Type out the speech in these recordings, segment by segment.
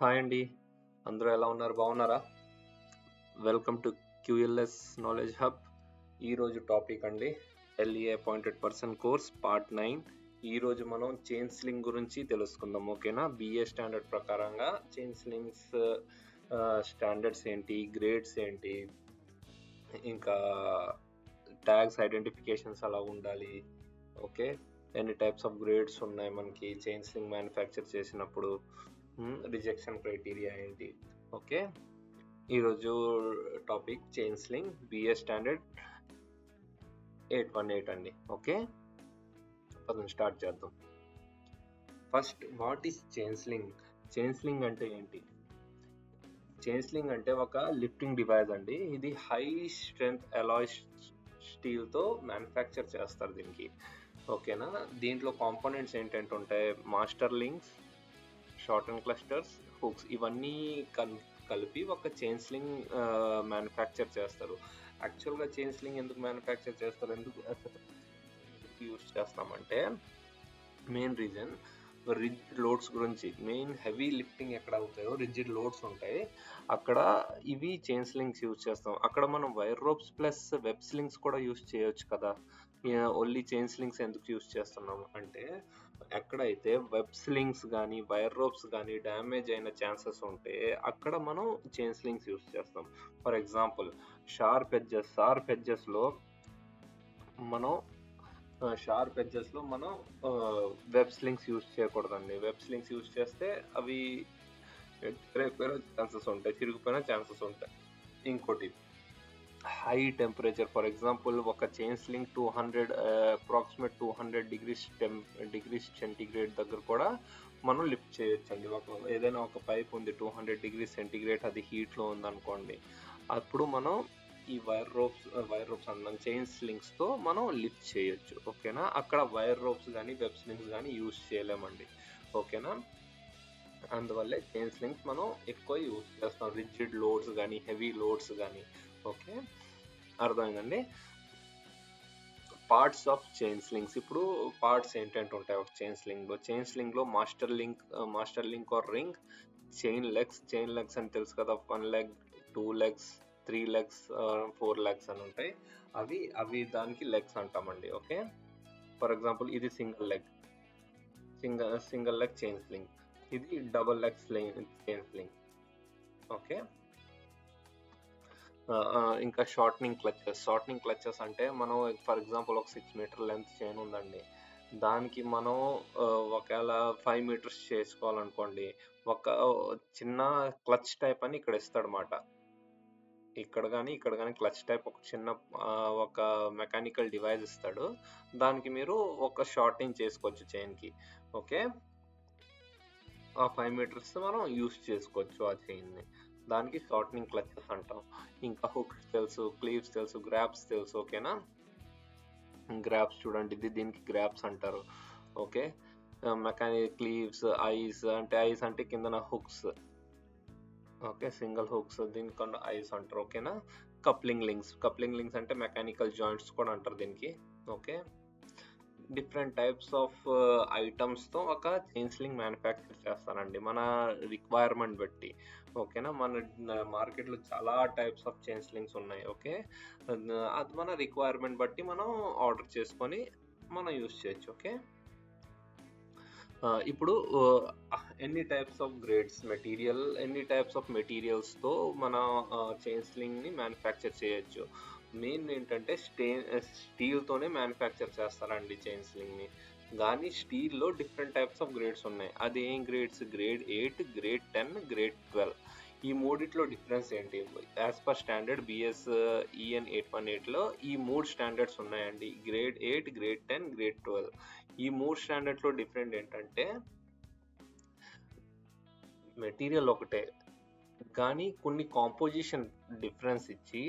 Hi అండి. అందరూ ఎలా ఉన్నారు? బాగున్నారా? Welcome to QLS knowledge hub ఈరోజు టాపిక్ అండి LEA appointed person course part nine ఈరోజు మనం చైన్ స్లింగ్ గురించి తెలుసుకుందాం ఓకేనా బిఏ స్టాండర్డ్ ప్రకారంగా చైన్ స్లింగ్స్ స్టాండర్డ్స్ ఏంటి గ్రేడ్స్ ఏంటి ఇంకా ట్యాగ్స్ ఐడెంటిఫికేషన్స్ అలా ఉండాలి ఓకే ఎన్ని టైప్స్ ఆఫ్ గ్రేడ్స్ ఉన్నాయి మనకి చైన్ స్లింగ్ మ్యానుఫ్యాక్చర్ చేసినప్పుడు రిజెక్షన్ క్రైటీరియా ఏంటి? ఓకే ఈరోజు topic chain sling BA standard eight one eight అండి. ఓకే పదండి స్టార్ట్ చేద్దాం. First what is chain sling chain sling అంటే ఏంటి? చైన్ స్లింగ్ అంటే ఒక లిఫ్టింగ్ డివైస్ అండి. ఇది హై స్ట్రెంగ్త్ అలాయ్ స్టీల్తో మ్యానుఫ్యాక్చర్ చేస్తారు దీనికి. ఓకేనా దీంట్లో కాంపోనెంట్స్ ఏంటంటే ఉంటాయి master links short and clusters hooks ఇవన్నీ కల్ కలిపి ఒక చైన్ స్లింగ్ మ్యానుఫ్యాక్చర్ చేస్తారు. యాక్చువల్గా చైన్ స్లింగ్ ఎందుకు మ్యానుఫ్యాక్చర్ చేస్తారు? ఎందుకు యూస్ చేస్తామంటే మెయిన్ రీజన్ రిజిడ్ లోడ్స్ గురించి మెయిన్ హెవీ లిఫ్టింగ్ ఎక్కడ అవుతాయో రిజిడ్ లోడ్స్ ఉంటాయి. అక్కడ ఇవి చైన్ స్లింగ్స్ యూజ్ చేస్తాం. అక్కడ మనం wire ropes plus web slings కూడా యూజ్ చేయొచ్చు కదా. ఓన్లీ చైన్ స్లింగ్స్ ఎందుకు యూజ్ చేస్తున్నాం అంటే ఎక్కడైతే వెబ్ స్లింగ్స్ కానీ వైర్ రోప్స్ కానీ డ్యామేజ్ అయిన ఛాన్సెస్ ఉంటే అక్కడ మనం చైన్ స్లింగ్స్ యూస్ చేస్తాం. For example sharp edges sharp ఎడ్జెస్లో మనం షార్ప్ ఎడ్జెస్లో మనం వెబ్ స్లింగ్స్ యూస్ చేయకూడదండి. వెబ్ స్లింగ్స్ యూస్ చేస్తే అవి రేపు ఛాన్సెస్ ఉంటాయి తిరిగిపోయిన ఛాన్సెస్ ఉంటాయి. ఇంకోటి హై టెంపరేచర్ ఫర్ ఎగ్జాంపుల్ ఒక chain sling two hundred approximate two hundred degrees ten degrees centigrade దగ్గర కూడా మనం లిఫ్ట్ చేయొచ్చండి. ఒక ఏదైనా ఒక పైప్ ఉంది టూ హండ్రెడ్ డిగ్రీ సెంటిగ్రేడ్ అది హీట్లో ఉందనుకోండి. అప్పుడు మనం ఈ వైర్ రోప్స్ వైర్ రోప్స్ అన్నాం చైన్ స్లింగ్స్తో మనం లిఫ్ట్ చేయొచ్చు. ఓకేనా? అక్కడ వైర్ రోప్స్ కానీ వెబ్ స్లింగ్స్ కానీ యూజ్ చేయలేమండి. ఓకేనా? అందువల్లే చైన్ స్లింగ్స్ మనం ఎక్కువ యూజ్ చేస్తాం. రిజిడ్ లోడ్స్ కానీ హెవీ లోడ్స్ కానీ ఓకే అర్థమైందండి. పార్ట్స్ ఆఫ్ చైన్ స్లింగ్స్ ఇప్పుడు పార్ట్స్ ఏంటంటే ఉంటాయి ఒక చైన్ స్లింగ్లో. Chain స్లింగ్లో master link master link or ring chain legs chain legs అని తెలుసు కదా one leg two legs three legs four legs అని ఉంటాయి. అవి అవి దానికి లెగ్స్ అంటామండి ఓకే? ఫర్ ఎగ్జాంపుల్ ఇది single leg single single leg chain sling ఇది double leg chain sling okay? ఇంకా షార్ట్నింగ్ క్లచెస్ షార్ట్నింగ్ క్లచెస్ అంటే మనం ఫర్ ఎగ్జాంపుల్ ఒక సిక్స్ మీటర్ లెంత్ చైన్ ఉందండి. దానికి మనం ఒకవేళ ఫైవ్ మీటర్స్ చేసుకోవాలనుకోండి ఒక చిన్న క్లచ్ టైప్ అని ఇక్కడ ఇస్తాడనమాట ఇక్కడ కానీ ఇక్కడ కానీ క్లచ్ టైప్ ఒక చిన్న ఒక మెకానికల్ డివైస్ ఇస్తాడు. దానికి మీరు ఒక షార్టింగ్ చేసుకోవచ్చు చైన్కి ఓకే ఆ ఫైవ్ మీటర్స్ మనం యూస్ చేసుకోవచ్చు ఆ చైన్ని దానికి షార్ట్నింగ్ క్లచెస్ అంటాం. ఇంకా హుక్స్ తెలుసు క్లీవ్స్ తెలుసు గ్రాప్స్ తెలుసు ఓకేనా గ్రాప్స్ చూడండి ఇది దీనికి గ్రాప్స్ అంటారు. ఓకే మెకానిక్ క్లీవ్స్ ఐస్ అంటే ఐస్ అంటే కిందన హుక్స్ ఓకే సింగిల్ హుక్స్ దీనికన్నా ఐస్ అంటారు ఓకేనా కప్లింగ్ లింక్స్ కప్లింగ్ లింక్స్ అంటే మెకానికల్ జాయింట్స్ కూడా అంటారు దీనికి. ఓకే డిఫరెంట్ టైప్స్ ఆఫ్ ఐటమ్స్తో ఒక చైన్ స్లింగ్ మ్యానుఫ్యాక్చర్ చేస్తారండి. మన రిక్వైర్మెంట్ బట్టి. ఓకేనా? మన మార్కెట్లో చాలా టైప్స్ ఆఫ్ చైన్ స్లింగ్స్ ఉన్నాయి ఓకే? అది మన రిక్వైర్మెంట్ బట్టి మనం ఆర్డర్ చేసుకొని మనం యూస్ చేయొచ్చు ఓకే? ఇప్పుడు ఎన్ని టైప్స్ ఆఫ్ గ్రేడ్స్ మెటీరియల్ ఎన్ని టైప్స్ ఆఫ్ మెటీరియల్స్తో మన చైన్ స్లింగ్ని మ్యానుఫ్యాక్చర్ చేయొచ్చు? మెయిన్ ఏంటంటే స్టే స్టీల్తోనే మ్యానుఫ్యాక్చర్ చేస్తారండి చైన్ స్లింగ్ని కానీ స్టీల్లో డిఫరెంట్ టైప్స్ ఆఫ్ గ్రేడ్స్ ఉన్నాయి. అది ఏం grades? Grade eight grade ten grade twelve. ఈ మూడిట్లో డిఫరెన్స్ ఏంటి? As per standard BS EN eight one ఎయిట్లో ఈ మూడు స్టాండర్డ్స్ ఉన్నాయండి. Grade eight grade ten grade twelve. ఈ మూడు స్టాండర్డ్లో డిఫరెంట్ ఏంటంటే మెటీరియల్ ఒకటే. కానీ కొన్ని కాంపోజిషన్ డిఫరెన్స్ ఇచ్చి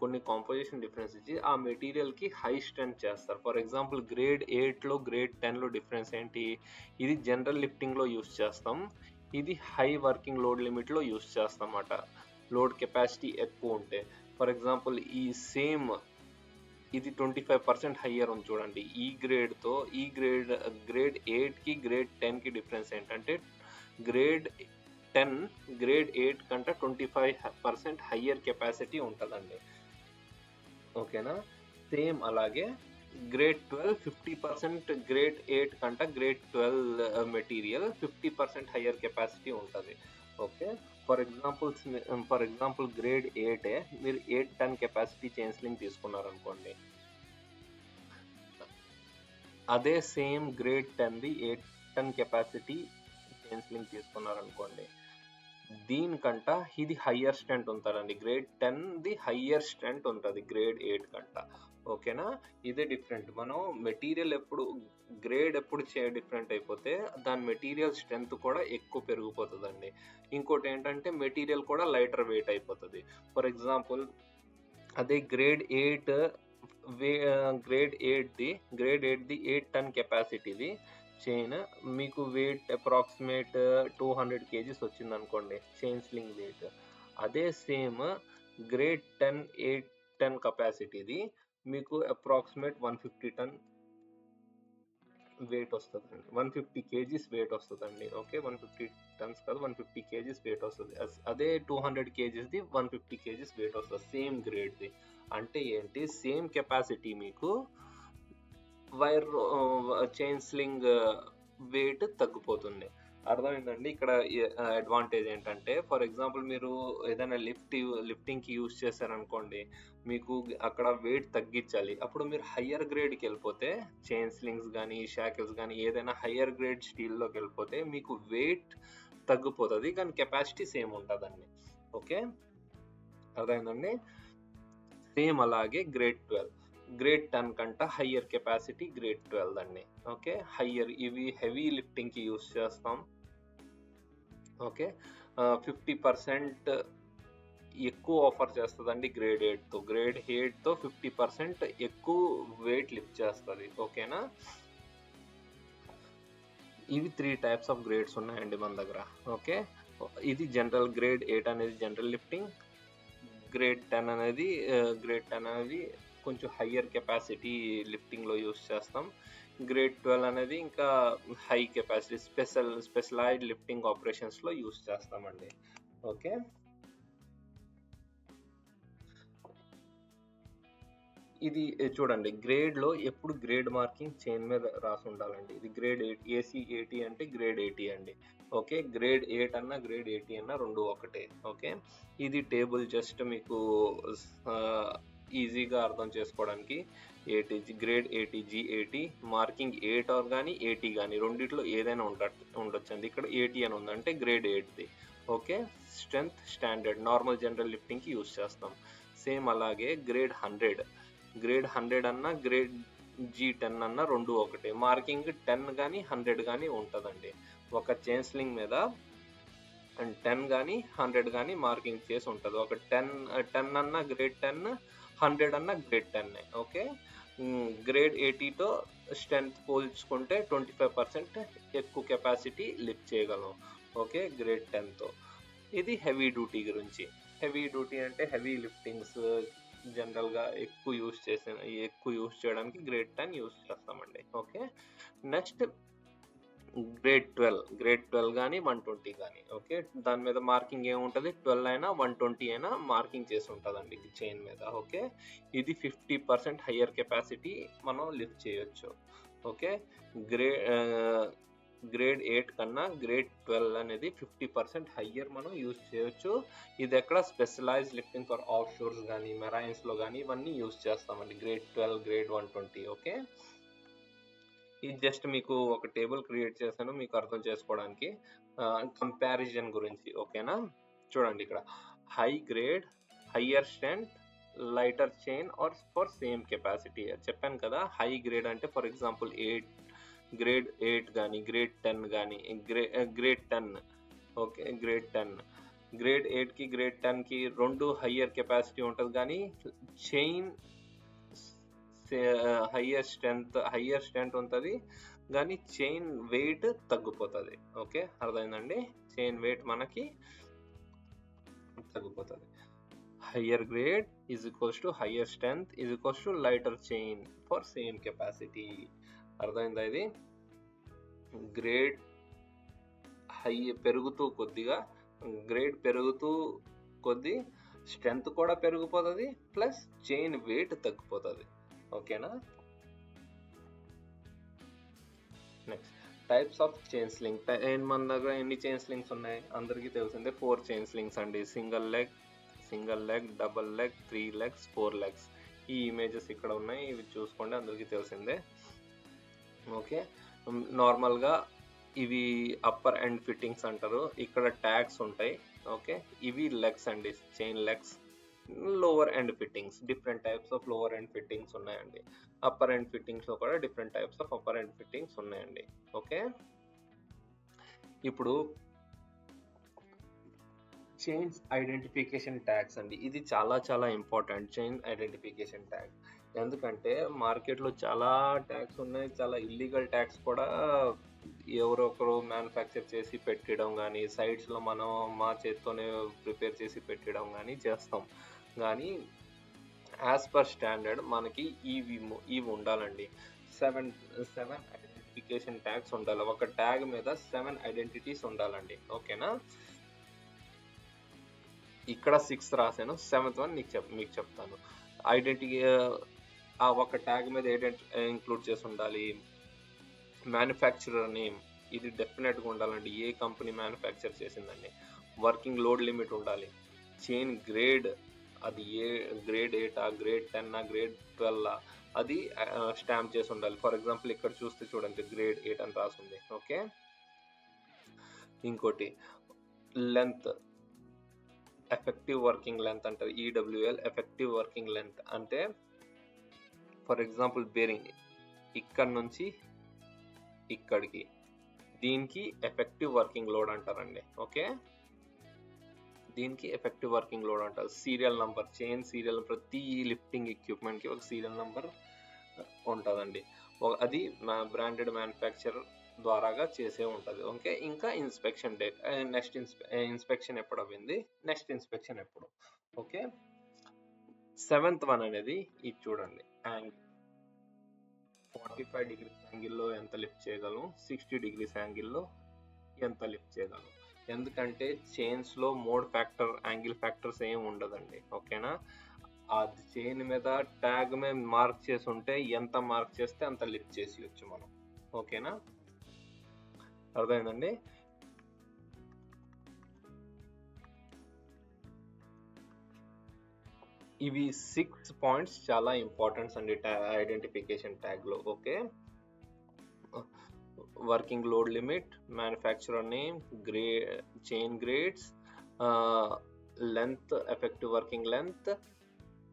కొన్ని కాంపోజిషన్ డిఫరెన్స్ ఇచ్చి ఆ మెటీరియల్కి హై స్ట్రెంత్ చేస్తారు. ఫర్ ఎగ్జాంపుల్ గ్రేడ్ ఎయిట్లో గ్రేడ్ టెన్లో డిఫరెన్స్ ఏంటి? ఇది జనరల్ లిఫ్టింగ్లో యూస్ చేస్తాం. ఇది హై వర్కింగ్ లోడ్ లిమిట్లో యూస్ చేస్తామన్నమాట. లోడ్ కెపాసిటీ ఎక్కువ ఉంటే. ఫర్ ఎగ్జాంపుల్ ఈ సేమ్ ఇది ట్వంటీ ఫైవ్ పర్సెంట్ హయ్యర్ ఉంది చూడండి. ఈ గ్రేడ్తో ఈ గ్రేడ్ గ్రేడ్ ఎయిట్కి గ్రేడ్ టెన్కి డిఫరెన్స్ ఏంటంటే గ్రేడ్ టెన్ గ్రేడ్ ఎయిట్ కంటే twenty five percent higher capacity ఉంటుందండి. ఓకేనా? సేమ్ అలాగే grade twelve fifty percent grade eight కంటే grade twelve material fifty percent higher capacity ఉంటుంది. Okay? For example for example grade ఎయిటే మీరు eight ton capacity chain sling తీసుకున్నారనుకోండి. అదే same grade టెన్ది eight ton capacity chain sling తీసుకున్నారనుకోండి. దీనికంట ఇది higher strength ఉంటుందండి grade ten the higher strength ఉంటుంది. Grade eight కంట. ఓకేనా? ఇదే డిఫరెంట్ మనం మెటీరియల్ ఎప్పుడు గ్రేడ్ ఎప్పుడు చే డిఫరెంట్ అయిపోతే దాని మెటీరియల్ స్ట్రెంత్ కూడా ఎక్కువ పెరిగిపోతుందండి. ఇంకోటి ఏంటంటే మెటీరియల్ కూడా లైటర్ వెయిట్ అయిపోతుంది. ఫర్ ఎగ్జాంపుల్ అదే గ్రేడ్ ఎయిట్ వే గ్రేడ్ ఎయిట్ది గ్రేడ్ ఎయిట్ది ఎయిట్ టన్ కెపాసిటీది చైన్ మీకు weight approximate two hundred kgs వచ్చింది అనుకోండి చైన్ స్లింగ్ వెయిట్ అదే same grade ten eight ten కెపాసిటీది మీకు approximate one fifty ton weight వస్తుందండి. వన్ ఫిఫ్టీ కేజీస్ వెయిట్ వస్తుందండి. ఓకే వన్ ఫిఫ్టీ టన్స్ కాదు వన్ ఫిఫ్టీ కేజీస్ వెయిట్ వస్తుంది. అదే టూ హండ్రెడ్ కేజీస్ది వన్ ఫిఫ్టీ కేజీస్ వెయిట్ వస్తుంది. Same గ్రేడ్ది అంటే ఏంటి? సేమ్ కెపాసిటీ మీకు వైర్ చైన్ స్లింగ్ వెయిట్ తగ్గిపోతుంది. అర్థమైందండి? ఇక్కడ అడ్వాంటేజ్ ఏంటంటే ఫర్ ఎగ్జాంపుల్ మీరు ఏదైనా లిఫ్ట్ లిఫ్టింగ్కి యూజ్ చేశారనుకోండి మీకు అక్కడ వెయిట్ తగ్గించాలి. అప్పుడు మీరు హయ్యర్ గ్రేడ్కి వెళ్ళిపోతే చైన్ స్లింగ్స్ కానీ షాకిల్స్ కానీ ఏదైనా హయ్యర్ గ్రేడ్ స్టీల్లోకి వెళ్ళిపోతే మీకు వెయిట్ తగ్గిపోతుంది కానీ కెపాసిటీ సేమ్ ఉంటుందండి. ఓకే అర్థమైందండి? సేమ్ అలాగే గ్రేడ్ ట్వెల్వ్ గ్రేడ్ టెన్ కంట హయ్యర్ కెపాసిటీ గ్రేడ్ ట్వెల్వ్ అండి. ఓకే హయ్యర్ ఇవి హెవీ లిఫ్టింగ్కి యూస్ చేస్తాం. ఓకే ఫిఫ్టీ పర్సెంట్ ఎక్కువ ఆఫర్ చేస్తుందండి గ్రేడ్ ఎయిట్తో గ్రేడ్ ఎయిట్తో ఫిఫ్టీ పర్సెంట్ ఎక్కువ వెయిట్ లిఫ్ట్ చేస్తుంది. ఓకేనా ఇవి త్రీ టైప్స్ ఆఫ్ గ్రేడ్స్ ఉన్నాయండి మన దగ్గర. ఓకే ఇది జనరల్ గ్రేడ్ ఎయిట్ అనేది జనరల్ లిఫ్టింగ్ గ్రేడ్ టెన్ అనేది గ్రేడ్ టెన్ అనేది కొంచెం హయ్యర్ కెపాసిటీ లిఫ్టింగ్లో యూస్ చేస్తాం. గ్రేడ్ ట్వెల్వ్ అనేది ఇంకా high capacity special specialised lifting ఆపరేషన్స్లో use చేస్తామండి. ఓకే ఇది చూడండి గ్రేడ్లో ఎప్పుడు గ్రేడ్ మార్కింగ్ చైన్ మీద రాసి ఉండాలండి. ఇది గ్రేడ్ ఎయిట్ ఏసీ ఎయిటీ అంటే గ్రేడ్ ఎయిటీ అండి. ఓకే గ్రేడ్ ఎయిట్ అన్న గ్రేడ్ ఎయిటీ అన్న రెండు ఒకటే. ఓకే ఇది టేబుల్ జస్ట్ మీకు ఈజీగా అర్థం చేసుకోవడానికి ఏటీజీ గ్రేడ్ ఏటీ జీఏటీ మార్కింగ్ ఎయిట్ ఆర్ కానీ ఏటీ కానీ రెండిట్లో ఏదైనా ఉండ ఉండొచ్చు అండి ఇక్కడ ఏటీ అని ఉందంటే grade ఎయిట్ది okay? Strength standard normal general లిఫ్టింగ్కి use చేస్తాం. సేమ్ అలాగే గ్రేడ్ హండ్రెడ్ గ్రేడ్ హండ్రెడ్ అన్న గ్రేడ్ జీ టెన్ అన్న రెండు ఒకటి. మార్కింగ్ టెన్ కానీ హండ్రెడ్ కానీ ఉంటుందండి. ఒక చైన్ స్లింగ్ అండ్ టెన్ కానీ హండ్రెడ్ కానీ మార్కింగ్ చేసి ఉంటుంది. ఒక టెన్ టెన్ అన్న గ్రేడ్ టెన్ హండ్రెడ్ అన్న గ్రేడ్ టెన్ ఓకే? గ్రేడ్ ఎయిటీతో స్ట్రెంత్ పోల్చుకుంటే ట్వంటీ ఫైవ్ పర్సెంట్ ఎక్కువ కెపాసిటీ లిఫ్ట్ చేయగలం ఓకే? గ్రేడ్ టెన్తో ఇది హెవీ డ్యూటీ గురించి. హెవీ డ్యూటీ అంటే హెవీ లిఫ్టింగ్స్ జనరల్గా ఎక్కువ యూస్ చేసిన ఎక్కువ యూస్ చేయడానికి గ్రేడ్ టెన్ యూస్ చేస్తామండి okay? Next grade twelve grade twelve కానీ వన్ ట్వంటీ కానీ ఓకే దాని మీద మార్కింగ్ ఏముంటుంది? ట్వెల్వ్ అయినా వన్ ట్వంటీ అయినా మార్కింగ్ చేసి ఉంటుందండి చైన్ మీద ఓకే ఇది ఫిఫ్టీ పర్సెంట్ హయ్యర్ కెపాసిటీ మనం లిఫ్ట్ చేయొచ్చు ఓకే గ్రే గ్రేడ్ ఎయిట్ కన్నా గ్రేడ్ ట్వెల్వ్ అనేది ఫిఫ్టీ పర్సెంట్ హయ్యర్ మనం యూజ్ చేయొచ్చు. ఇది ఎక్కడ specialize lifting for off shores కానీ మెరైన్స్లో కానీ ఇవన్నీ యూజ్ చేస్తామండి. Grade twelve grade one twenty okay ఇది జస్ట్ మీకు ఒక టేబుల్ క్రియేట్ చేశాను మీకు అర్థం చేసుకోవడానికి. కంపారిజన్ గురించి ఓకేనా? చూడండి ఇక్కడ. High grade higher strength lighter chain or for same capacity. చెప్పాను కదా హై గ్రేడ్ అంటే for example eight grade eight కానీ గ్రేడ్ టెన్ కానీ grey grade ten okay grade ten. Grade ఎయిట్కి గ్రేడ్ టెన్కి రెండు హయ్యర్ కెపాసిటీ ఉంటుంది కానీ chain higher strength higher strength ఉంటుంది. కానీ చైన్ వెయిట్ తగ్గిపోతుంది. ఓకే? అర్థమైందండి? చైన్ వెయిట్ మనకి తగ్గిపోతుంది. Higher grade is equals to higher strength is equals to lighter chain for same capacity అర్థమైందా ఇది? గ్రేడ్ హై పెరుగుతూ కొద్దిగా గ్రేడ్ పెరుగుతూ కొద్ది స్ట్రెంత్ కూడా పెరిగిపోతుంది ప్లస్ చైన్ వెయిట్ తగ్గిపోతుంది. ఓకేనా? Next types of chain sling మన దగ్గర ఎన్ని చైన్ స్లింగ్స్ ఉన్నాయి? అందరికీ తెలిసిందే ఫోర్ చైన్ స్లింగ్స్ అండి. Single leg single leg double leg three legs four legs ఈ ఇమేజెస్ ఇక్కడ ఉన్నాయి. ఇవి చూసుకోండి అందరికీ తెలిసిందే. ఓకే నార్మల్గా ఇవి అప్పర్ అండ్ ఫిట్టింగ్స్ అంటారు. ఇక్కడ ట్యాగ్స్ ఉంటాయి. ఓకే ఇవి లెగ్స్ అండి. Chain legs lower end fittings different types of lower end fittings ఉన్నాయండి. అప్పర్ ఎండ్ ఫిట్టింగ్స్లో కూడా different types of upper end fittings ఉన్నాయండి. ఓకే ఇప్పుడు చైన్స్ ఐడెంటిఫికేషన్ ట్యాగ్స్ అండి. ఇది చాలా చాలా ఇంపార్టెంట్ చైన్ ఐడెంటిఫికేషన్ ట్యాగ్ ఎందుకంటే మార్కెట్లో చాలా ట్యాగ్స్ ఉన్నాయి చాలా ఇల్లీగల్ ట్యాగ్స్ కూడా ఎవరో ఒకరు మ్యానుఫ్యాక్చర్ చేసి పెట్టడం కానీ సైట్స్లో మనం మా చేత్తోనే ప్రిపేర్ చేసి పెట్టడం కానీ చేస్తాం. కానీ యాజ్ పర్ స్టాండర్డ్ మనకి ఇవి ఇవి ఉండాలండి. సెవెన్ సెవెన్ ఐడెంటిఫికేషన్ ట్యాగ్స్ ఉండాలి. ఒక ట్యాగ్ మీద సెవెన్ ఐడెంటిటీస్ ఉండాలండి. ఓకేనా? ఇక్కడ సిక్స్త్ రాశాను. సెవెంత్ వన్ నీకు చెప్ మీకు చెప్తాను. ఐడెంటిటీ ఆ ఒక ట్యాగ్ మీద ఏంటంటే ఇంక్లూడ్ చేసి ఉండాలి. మ్యానుఫ్యాక్చరర్ నేమ్ ఇది డెఫినెట్గా ఉండాలండి. ఏ కంపెనీ మ్యానుఫ్యాక్చర్ చేసిందండి? వర్కింగ్ లోడ్ లిమిట్ ఉండాలి. చైన్ గ్రేడ్ అది ఏ గ్రేడ్ ఎయిటా గ్రేడ్ టెన్నా గ్రేడ్ ట్వెల్వ్ అది స్టాంప్ చేసి ఉండాలి. ఫర్ ఎగ్జాంపుల్ ఇక్కడ చూస్తే చూడండి గ్రేడ్ ఎయిట్ అని రాసింది. ఓకే ఇంకోటి లెంత్ ఎఫెక్టివ్ వర్కింగ్ లెంత్ అంటారు. ఈడబ్ల్యూఎల్ ఎఫెక్టివ్ వర్కింగ్ లెంత్ అంటే ఫర్ ఎగ్జాంపుల్ బేరింగ్ ఇక్కడ నుంచి ఇక్కడికి. దీనికి ఎఫెక్టివ్ వర్కింగ్ లోడ్ అంటారండి. ఓకే దీనికి ఎఫెక్టివ్ వర్కింగ్ లోడ్ అంటారు. సీరియల్ నంబర్ చైన్ సీరియల్ ప్రతి లిఫ్టింగ్ ఎక్విప్మెంట్కి ఒక సీరియల్ నంబర్ ఉంటుందండి. అది బ్రాండెడ్ మ్యానుఫ్యాక్చర్ ద్వారాగా చేసే ఉంటుంది. ఓకే ఇంకా ఇన్స్పెక్షన్ డేట్ నెక్స్ట్ ఇన్స్పెక్షన్ ఎప్పుడు అయింది నెక్స్ట్ ఇన్స్పెక్షన్ ఎప్పుడు? ఓకే సెవెంత్ వన్ అనేది ఇది చూడండి. యాంగిల్ ఫార్టీ ఫైవ్ డిగ్రీస్ యాంగిల్లో ఎంత లిఫ్ట్ చేయగలం? సిక్స్టీ డిగ్రీస్ యాంగిల్లో ఎంత లిఫ్ట్ చేయగలం? ఎందుకంటే చైన్స్లో మోడ్ ఫ్యాక్టర్ యాంగిల్ ఫ్యాక్టర్స్ ఏం ఉండదండి ఓకేనా? ఆ చైన్ మీద ట్యాగ్ మీద మార్క్ చేసి ఉంటే ఎంత మార్క్ చేస్తే అంత లిఫ్ట్ చేసేయచ్చు మనం ఓకేనా? అర్థమైందండి? ఇవి సిక్స్ పాయింట్స్ చాలా ఇంపార్టెంట్స్ అండి identification ట్యాగ్లో okay? Working load limit manufacturer name grey chain grades length effective working length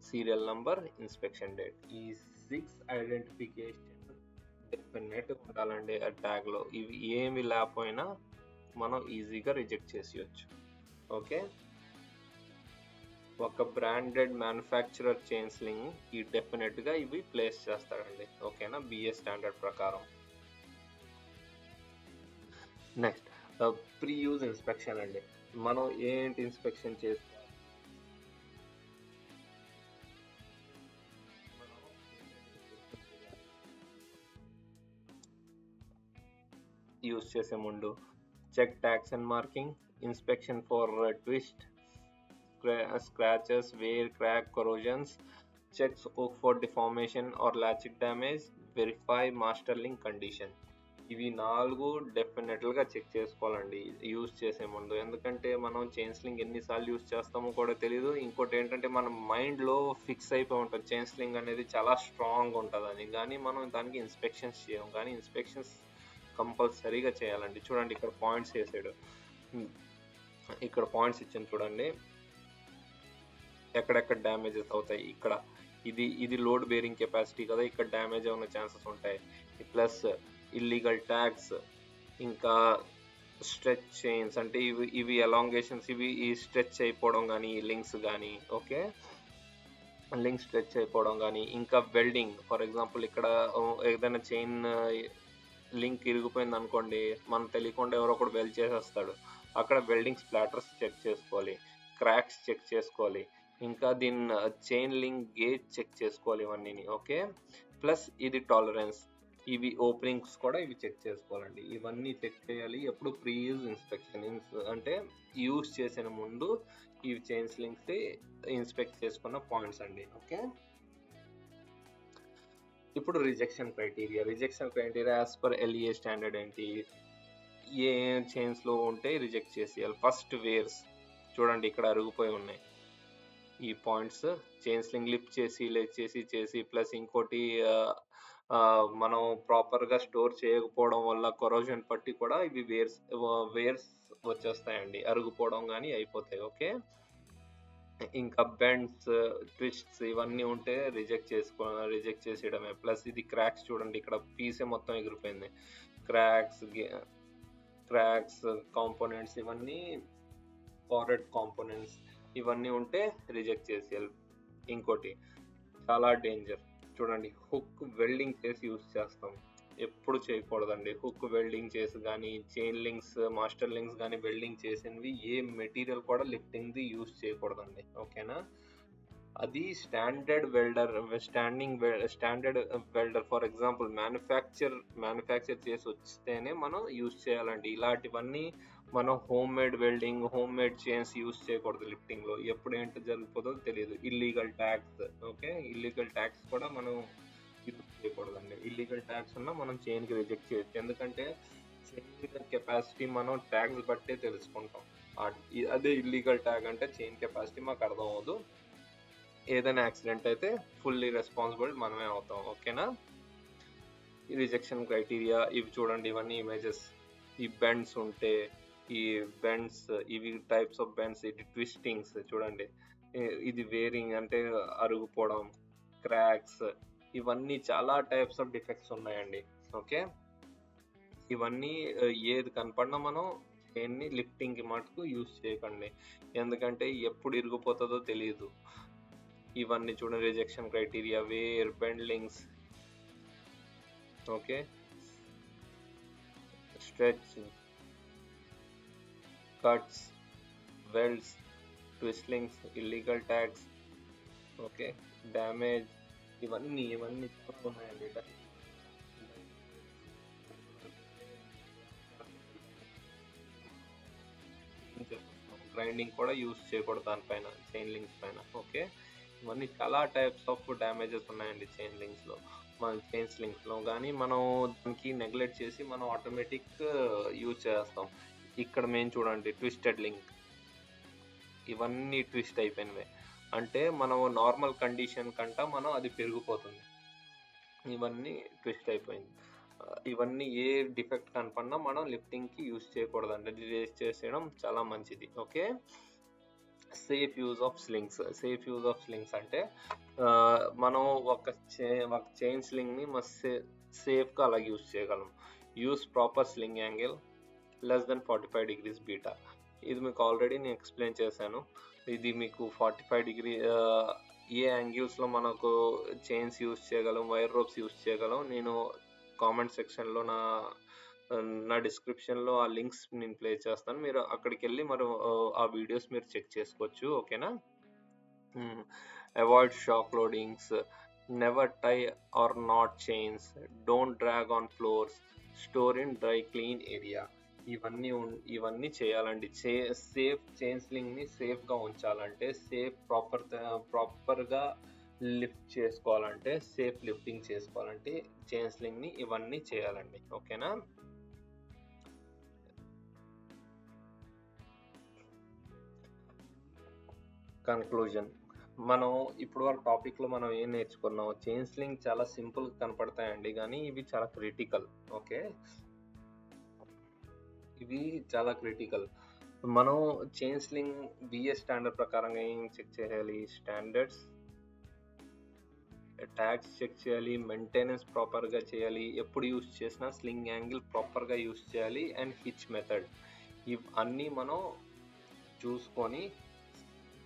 serial number inspection date ఈ సిక్స్ ఐడెంటిఫికేషన్ డెఫినెట్ ఉండాలండి ఆ ట్యాగ్లో ఇవి ఏమి లేకపోయినా మనం ఈజీగా రిజెక్ట్ చేసేయచ్చు. ఓకే ఒక బ్రాండెడ్ మ్యానుఫ్యాక్చరర్ చైన్స్లింగ్ ఈ డెఫినెట్గా ఇవి ప్లేస్ చేస్తాడండి. ఓకేనా బిఏ స్టాండర్డ్ ప్రకారం. నెక్స్ట్ ప్రీ యూజ్ ఇన్స్పెక్షన్ అండి మనం ఏంటి ఇన్స్పెక్షన్ చేసుకోవాలి యూజ్ చేసే ముందు check tags and marking inspection for twist scratches, wear, crack, corrosions, checks for deformation or latchet damage, verify master link condition. ఇవి నాలుగు డెఫినెట్గా చెక్ చేసుకోవాలండి యూజ్ చేసే ముందు. ఎందుకంటే మనం చైన్ స్లింగ్ ఎన్నిసార్లు యూజ్ చేస్తామో కూడా తెలియదు ఇంకోటి ఏంటంటే మన మైండ్లో ఫిక్స్ అయిపోయి ఉంటుంది. చైన్ స్లింగ్ అనేది చాలా స్ట్రాంగ్ ఉంటుంది అని కానీ మనం దానికి ఇన్స్పెక్షన్స్ చేయం. కానీ ఇన్స్పెక్షన్స్ కంపల్సరీగా చేయాలండి. చూడండి ఇక్కడ పాయింట్స్ వేసాడు. ఇక్కడ పాయింట్స్ ఇచ్చాను చూడండి. ఎక్కడెక్కడ డ్యామేజెస్ అవుతాయి? ఇక్కడ. ఇది ఇది లోడ్ బేరింగ్ కెపాసిటీ కదా. ఇక్కడ డ్యామేజ్ అవున ఛాన్సెస్ ఉంటాయి. ప్లస్ ఇల్లీగల్ ట్యాక్స్ ఇంకా స్ట్రెచ్ చైన్స్ అంటే ఇవి ఇవి ఎలాంగేషన్స్ ఇవి ఈ స్ట్రెచ్ అయిపోవడం కానీ లింక్స్ కానీ ఓకే లింక్ స్ట్రెచ్ అయిపోవడం కానీ ఇంకా వెల్డింగ్ ఫర్ ఎగ్జాంపుల్ ఇక్కడ ఏదైనా చైన్ లింక్ ఇరిగిపోయింది అనుకోండి మనం తెలియకుండా ఎవరో ఒకడు వెల్డ్ చేసేస్తాడు. అక్కడ వెల్డింగ్ స్ప్లాటర్స్ చెక్ చేసుకోవాలి క్రాక్స్ చెక్ చేసుకోవాలి ఇంకా దీని చైన్ లింక్ గేజ్ చెక్ చేసుకోవాలి ఇవన్నీ ఓకే ప్లస్ ఇది టాలరెన్స్ ఇవి ఓపెనింగ్స్ కూడా ఇవి చెక్ చేసుకోవాలండి. ఇవన్నీ చెక్ చేయాలి. ఎప్పుడు ప్రీ యూజ్ ఇన్స్పెక్షన్ అంటే యూజ్ చేసిన ముందు ఇవి చైన్స్ లింక్స్ ఇన్స్పెక్ట్ చేసుకున్న పాయింట్స్ అండి. ఓకే ఇప్పుడు rejection criteria rejection criteria as per LEA standard ఏంటి? ఏ చైన్స్లో ఉంటే రిజెక్ట్ చేసేయాలి? ఫస్ట్ వేర్స్ చూడండి ఇక్కడ అరుగుపోయి ఉన్నాయి. ఈ పాయింట్స్ చైన్స్లింగ్ లిఫ్ట్ చేసి లెచ్ చేసి చేసి ప్లస్ ఇంకోటి మనం ప్రాపర్గా స్టోర్ చేయకపోవడం వల్ల కొరోజన్ పట్టి కూడా ఇవి వేర్స్ వేర్స్ వచ్చేస్తాయండి. అరుగుపోవడం కానీ అయిపోతాయి ఓకే ఇంకా బెండ్స్ ట్విస్ట్స్ ఇవన్నీ ఉంటే రిజెక్ట్ చేసుకో రిజెక్ట్ చేసేయడమే. ప్లస్ ఇది క్రాక్స్ చూడండి ఇక్కడ పీసే మొత్తం ఎగిరిపోయింది. క్రాక్స్ క్రాక్స్ కాంపోనెంట్స్ ఇవన్నీ ఫారెడ్ కాంపోనెంట్స్ ఇవన్నీ ఉంటే రిజెక్ట్ చేసేయాలి. ఇంకోటి చాలా డేంజర్ చూడండి హుక్ వెల్డింగ్ చేసి యూస్ చేస్తాం. ఎప్పుడు చేయకూడదండి. హుక్ వెల్డింగ్ చేసి కానీ చైన్ లింక్స్ మాస్టర్ లింక్స్ కానీ వెల్డింగ్ చేసినవి ఏ మెటీరియల్ కూడా లిఫ్టింగ్ది యూస్ చేయకూడదండి. ఓకేనా అది standard welder standing standard welder for example manufacture manufacture చేసి వస్తేనే మనం యూజ్ చేయాలండి. ఇలాంటివన్నీ మనం home made welding home made chains use చేయకూడదు లిఫ్టింగ్లో. ఎప్పుడు ఏంటి జరిగిపోతుందో తెలియదు. Illegal tags okay illegal tags కూడా మనం యూస్ చేయకూడదండి. ఇల్లీగల్ ట్యాక్స్ ఉన్నా మనం చైన్కి రిజెక్ట్ చేయొచ్చు. ఎందుకంటే చైన్ కెపాసిటీ మనం ట్యాక్స్ బట్టే తెలుసుకుంటాం. అదే ఇల్లీగల్ ట్యాగ్ అంటే చైన్ కెపాసిటీ మాకు అర్థం అవ్వదు. ఏదైనా యాక్సిడెంట్ అయితే ఫుల్లీ రెస్పాన్సిబుల్ మనమే అవుతాం. ఓకేనా ఈ రిజెక్షన్ క్రైటీరియా ఇవి చూడండి ఇవన్నీ ఇమేజెస్ ఈ బెండ్స్ ఉంటే ఈ బెండ్స్ ఇవి టైప్స్ ఆఫ్ బెండ్స్ ఇది ట్విస్టింగ్స్ చూడండి. ఇది వేరింగ్ అంటే అరుగుపోవడం క్రాక్స్ ఇవన్నీ చాలా టైప్స్ ఆఫ్ డిఫెక్ట్స్ ఉన్నాయండి. ఓకే ఇవన్నీ ఏది కనపడినా మనం చైన్ని లిఫ్టింగ్కి మటుకు యూజ్ చేయకండి. ఎందుకంటే ఎప్పుడు ఇరిగిపోతుందో తెలియదు ఇవన్నీ చూడండి rejection criteria wear bendings okay stretch cuts welds twistings illegal tags okay damage ఇవన్నీ ఇవన్నీ ఉన్నాయండి గ్రైండింగ్ కూడా యూస్ చేయకూడదు దానిపైన చైన్ లింక్స్ పైన ఓకే ఇవన్నీ చాలా టైప్స్ ఆఫ్ డ్యామేజెస్ ఉన్నాయండి చైన్ లింక్స్లో మన చైన్ లింక్స్లో కానీ మనం దానికి నెగ్లెక్ట్ చేసి మనం ఆటోమేటిక్ యూజ్ uh, చేస్తాం. ఇక్కడ మేము చూడండి ట్విస్టెడ్ లింక్ ఇవన్నీ ట్విస్ట్ అయిపోయినవే. అంటే మనం నార్మల్ కండిషన్ కంట మనం అది పెరిగిపోతుంది. ఇవన్నీ ట్విస్ట్ అయిపోయింది. ఇవన్నీ ఏ డిఫెక్ట్ కనపడినా మనం లిఫ్టింగ్కి యూజ్ చేయకూడదండి. రిలీజ్ చేసేయడం చాలా మంచిది okay? Safe use of slings safe use of slings అంటే మనం ఒక చే ఒక చైన్ స్లింగ్ని మస్తు సేఫ్గా అలాగే యూజ్ చేయగలం. Use proper sling angle less than forty five degrees beta ఇది మీకు ఆల్రెడీ నేను ఎక్స్ప్లెయిన్ చేశాను. ఇది మీకు ఫార్టీ ఫైవ్ డిగ్రీ ఏ యాంగిల్స్లో మనకు చైన్స్ యూస్ చేయగలం వైర్ రోప్స్ యూస్ చేయగలం నేను కామెంట్ సెక్షన్లో నా నా డిస్క్రిప్షన్లో ఆ లింక్స్ నేను ప్లే చేస్తాను. మీరు అక్కడికి వెళ్ళి మరి ఆ వీడియోస్ మీరు చెక్ చేసుకోవచ్చు ఓకేనా avoid shock loadings never tie or knot chains don't drag on floors store in dry clean area ఇవన్నీ ఇవన్నీ చేయాలండి. చే సేఫ్ చైన్ సేఫ్గా ని సేఫ్గా ఉంచాలంటే సేఫ్ ప్రాపర్ ప్రాపర్గా లిఫ్ట్ చేసుకోవాలంటే సేఫ్ లిఫ్టింగ్ చేసుకోవాలంటే చేన్స్లింగ్ని ని ఇవన్నీ చేయాలండి. ఓకేనా? కన్క్లూజన్ మనం ఇప్పుడు వరకు టాపిక్లో మనం ఏం నేర్చుకున్నాం చైన్ స్లింగ్ చాలా సింపుల్ కనపడతాయండి కానీ ఇవి చాలా క్రిటికల్ ఓకే? ఇవి చాలా క్రిటికల్ మనం చైన్ స్లింగ్ బిఎస్ స్టాండర్డ్ ప్రకారంగా ఏం చెక్ చేయాలి? స్టాండర్డ్స్ ట్యాగ్స్ చెక్ చేయాలి మెయింటెనెన్స్ ప్రాపర్గా చేయాలి ఎప్పుడు యూస్ చేసినా స్లింగ్ యాంగిల్ ప్రాపర్గా యూస్ చేయాలి అండ్ హిచ్ మెథడ్ ఇవి అన్నీ మనం చూసుకొని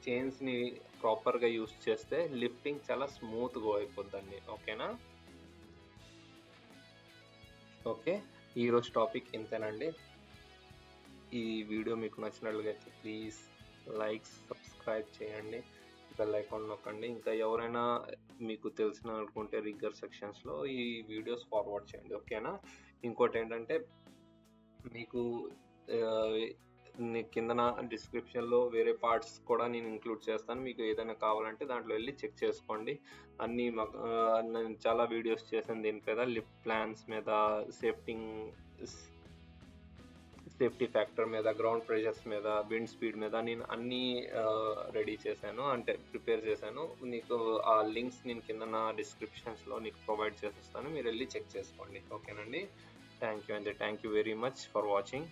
చైన్స్ని ప్రాపర్గా యూస్ చేస్తే లిఫ్టింగ్ చాలా స్మూత్గా అయిపోద్దండి. ఓకేనా ఓకే ఈరోజు టాపిక్ ఇంతేనండి. ఈ వీడియో మీకు నచ్చినట్లుగా అయితే ప్లీజ్ లైక్ సబ్స్క్రైబ్ చేయండి. బెల్ ఐకాన్ నొక్కండి. ఇంకా ఎవరైనా మీకు తెలిసిన అనుకుంటే రిగ్గర్ సెక్షన్స్లో ఈ వీడియోస్ ఫార్వర్డ్ చేయండి. ఓకేనా ఇంకోటి ఏంటంటే మీకు ఆ, కిందన డిస్క్రిప్షన్లో వేరే పార్ట్స్ కూడా నేను ఇంక్లూడ్ చేస్తాను. మీకు ఏదైనా కావాలంటే దాంట్లో వెళ్ళి చెక్ చేసుకోండి. అన్ని మాకు- నేను చాలా వీడియోస్ చేశాను దీని మీద. లిఫ్ట్ ప్లాన్స్ మీద సేఫ్టింగ్ సేఫ్టీ ఫ్యాక్టర్ మీద గ్రౌండ్ ప్రెషర్స్ మీద విండ్ స్పీడ్ మీద నేను అన్నీ రెడీ చేశాను అంటే ప్రిపేర్ చేశాను. నీకు ఆ లింక్స్ నేను కింద నా డిస్క్రిప్షన్స్లో నీకు ప్రొవైడ్ చేసేస్తాను. మీరు వెళ్ళి చెక్ చేసుకోండి. ఓకేనండి? థ్యాంక్ యూ అండి. Thank you very much for watching.